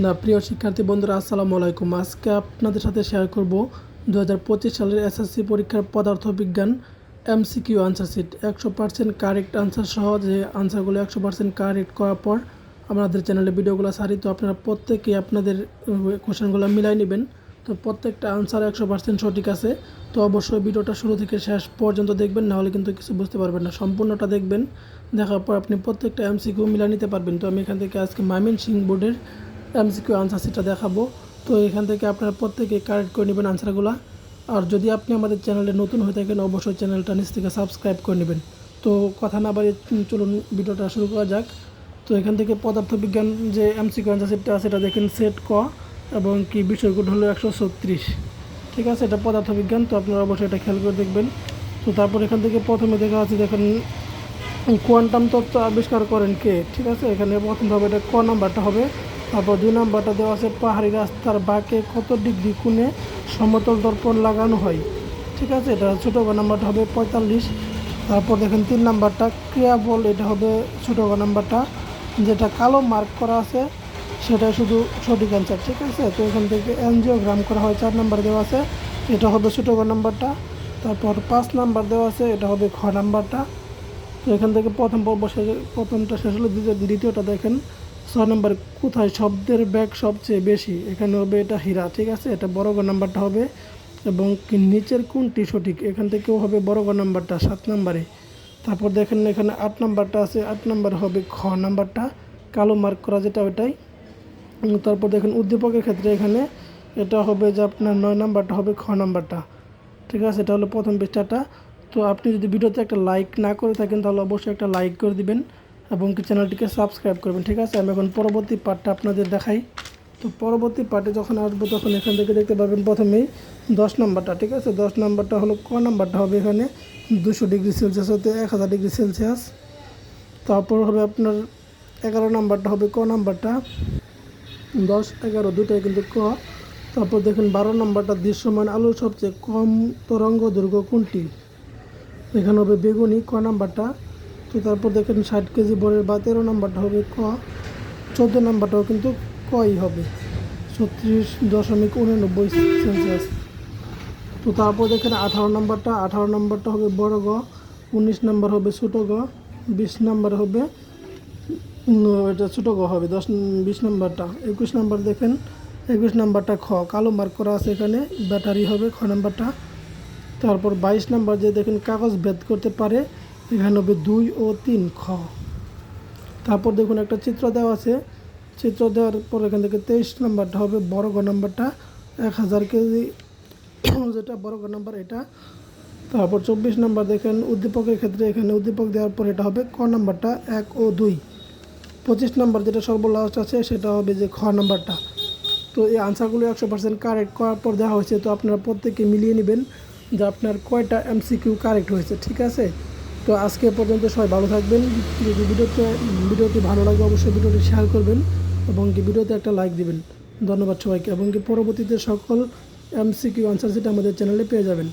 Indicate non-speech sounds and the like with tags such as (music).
না, প্রিয় শিক্ষার্থী বন্ধুরা, আসসালামু আলাইকুম। আজকে আপনাদের সাথে শেয়ার করব দু হাজার পঁচিশ সালের এসএসসি পরীক্ষার পদার্থবিজ্ঞান এমসিকিউ আনসার সিট একশো পার্সেন্ট কারেক্ট আনসার সহ যে আনসারগুলো একশো পার্সেন্ট কারেক্ট করার পর আমাদের চ্যানেলে ভিডিওগুলো সারি, তো আপনারা প্রত্যেকে আপনাদের কোশ্চেনগুলো মিলাই নেবেন। তো প্রত্যেকটা আনসার একশো পার্সেন্ট সঠিক আছে। তো অবশ্যই ভিডিওটা শুরু থেকে শেষ পর্যন্ত দেখবেন, নাহলে কিন্তু কিছু বুঝতে পারবেন না। সম্পূর্ণটা দেখবেন, দেখার পর আপনি প্রত্যেকটা এমসিকিউ মিলাই নিতে পারবেন। তো আমি এখান থেকে আজকে মাইমেন সিং বোর্ডের এমসিকিউ আনসার সেটা দেখাবো। তো এখান থেকে আপনারা প্রত্যেকে কারেক্ট করে নেবেন আনসারগুলো আর যদি আপনি আমাদের চ্যানেলে নতুন হয়ে থাকেন, অবশ্যই চ্যানেলটা নিচ থেকে সাবস্ক্রাইব করে নেবেন। তো কথা না বাড়িয়ে চলুন ভিডিওটা শুরু করা যাক। তো এখান থেকে পদার্থবিজ্ঞান যে এমসিকিউ আনসার সেটটা এটা দেখেন সেট ক এবং কি বিষয়গুলো হলো একশো ছত্রিশ। ঠিক আছে? এটা পদার্থবিজ্ঞান, তো আপনারা অবশ্যই এটা খেয়াল করে দেখবেন। তো তারপর এখান থেকে প্রথমে দেখা আছে দেখেন, কোয়ান্টাম তত্ত্ব আবিষ্কার করেন কে? ঠিক আছে? এখানে প্রথমভাবে এটা ক নাম্বারটা হবে। তারপর দুই নাম্বারটা দেওয়া আছে, পাহাড়ি রাস্তার বাঁকে কত ডিগ্রি কোণে সমতল দর্পণ লাগানো হয়। ঠিক আছে, এটা ছোটো নাম্বারটা হবে পঁয়তাল্লিশ। তারপর দেখেন তিন নাম্বারটা ক্রিয়া বল, এটা হবে ছোটো নাম্বারটা। যেটা কালো মার্ক করা আছে, সেটা শুধু সঠিক অ্যান্সার ঠিক আছে? তো এখান থেকে এনজিওগ্রাম করা হয়, চার নাম্বার দেওয়া আছে, এটা হবে ছোটো নাম্বারটা। তারপর পাঁচ নাম্বার দেওয়া আছে, এটা হবে খ নাম্বারটা। তো এখান থেকে প্রথম পর্ব শেষ, প্রথমটা শেষ হলো, দ্বিতীয় দ্বিতীয়টা দেখেন। ছয় নম্বর, কোথায় শব্দের ব্যাগ সবচেয়ে বেশি? এখানে হবে এটা হীরা, ঠিক আছে? এটা বড় গ নাম্বারটা হবে। এবং নিচের কোনটি সঠিক? এখান থেকেও হবে বড় গ নাম্বারটা, সাত নম্বরে। তারপর দেখেন এখানে আট নাম্বারটা আছে। আট নাম্বার হবে খ নাম্বারটা, কালো মার্ক করা যেটা ওইটাই। তারপর দেখেন উদ্দীপকের ক্ষেত্রে এখানে এটা হবে যে আপনার নয় নাম্বারটা হবে খ নাম্বারটা, ঠিক আছে? এটা হলো প্রথম পৃষ্ঠাটা। তো আপনি যদি ভিডিওতে একটা লাইক না করে থাকেন, তাহলে অবশ্যই একটা লাইক করে দিবেন। এবং কি চ্যানেলটিকে সাবস্ক্রাইব করবেন, ঠিক আছে? আমি এখন পরবর্তী পার্টটা আপনাদের দেখাই। তো পরবর্তী পার্টে যখন আসব, তখন এখান থেকে দেখতে পাবেন প্রথমেই দশ নম্বরটা, ঠিক আছে? দশ নম্বরটা হলো ক নাম্বারটা হবে এখানে? দুশো ডিগ্রি সেলসিয়াস হতে এক হাজার ডিগ্রি সেলসিয়াস। তারপর হবে আপনার এগারো নাম্বারটা হবে ক নাম্বারটা। দশ, এগারো দুটাই কিন্তু ক। তারপর দেখেন বারো নম্বরটা দৃশ্যমান আলোর সবচেয়ে কম তরঙ্গ দৈর্ঘ্য কোনটি? এখানে হবে বেগুনি, ক নাম্বারটা? তো তারপর দেখেন ষাট কেজি বরের বা তেরো নাম্বারটা হবে ক, চোদ্দ নাম্বারটাও কিন্তু কই হবে। ছত্রিশ দশমিক উননব্বই সেলসিয়াস। তো তারপর দেখেন আঠারো নাম্বারটা আঠারো নাম্বারটা হবে বড় গ, উনিশ নাম্বার হবে ছোটো গ, বিশ নাম্বার হবে এটা ছোটো গ হবে, দশ, বিশ নাম্বারটা, একুশ নাম্বার দেখেন, একুশ নাম্বারটা খ, কালো মার্ক করা আছে এখানে ব্যাটারি হবে খ নাম্বারটা। তারপর বাইশ নাম্বার যে দেখেন কাগজ ভেদ করতে পারে এখানে হবে দুই ও তিন খ। তারপর দেখুন একটা চিত্র দেওয়া আছে। চিত্র দেওয়ার পর এখান থেকে তেইশ নাম্বারটা হবে, বড় গ নাম্বারটা এক হাজার কেজি। (coughs) যেটা বড় গ নাম্বার, এটা। তারপর চব্বিশ নাম্বার দেখেন, উদ্দীপকের ক্ষেত্রে এখানে উদ্দীপক দেওয়ার পর এটা হবে ক নাম্বারটা, এক ও দুই। পঁচিশ নাম্বার যেটা সর্বলাস্ট আছে, সেটা হবে যে খ নাম্বারটা। তো এই আনসারগুলো একশো পার্সেন্ট কারেক্ট করার পর দেওয়া হয়েছে, তো আপনারা প্রত্যেকে মিলিয়ে নেবেন যে আপনার কয়টা এমসিকিউ কারেক্ট হয়েছে, ঠিক আছে? তো আজকে পর্যন্ত সবাই ভালো থাকবেন। যদি ভিডিওতে, ভিডিওটি ভালো লাগে অবশ্যই ভিডিওটি শেয়ার করবেন এবং কি ভিডিওতে একটা লাইক দিবেন। ধন্যবাদ সবাইকে এবং কি পরবর্তীতে সকল এমসিকিউ আনসার সেটা আমাদের চ্যানেলে পেয়ে যাবেন।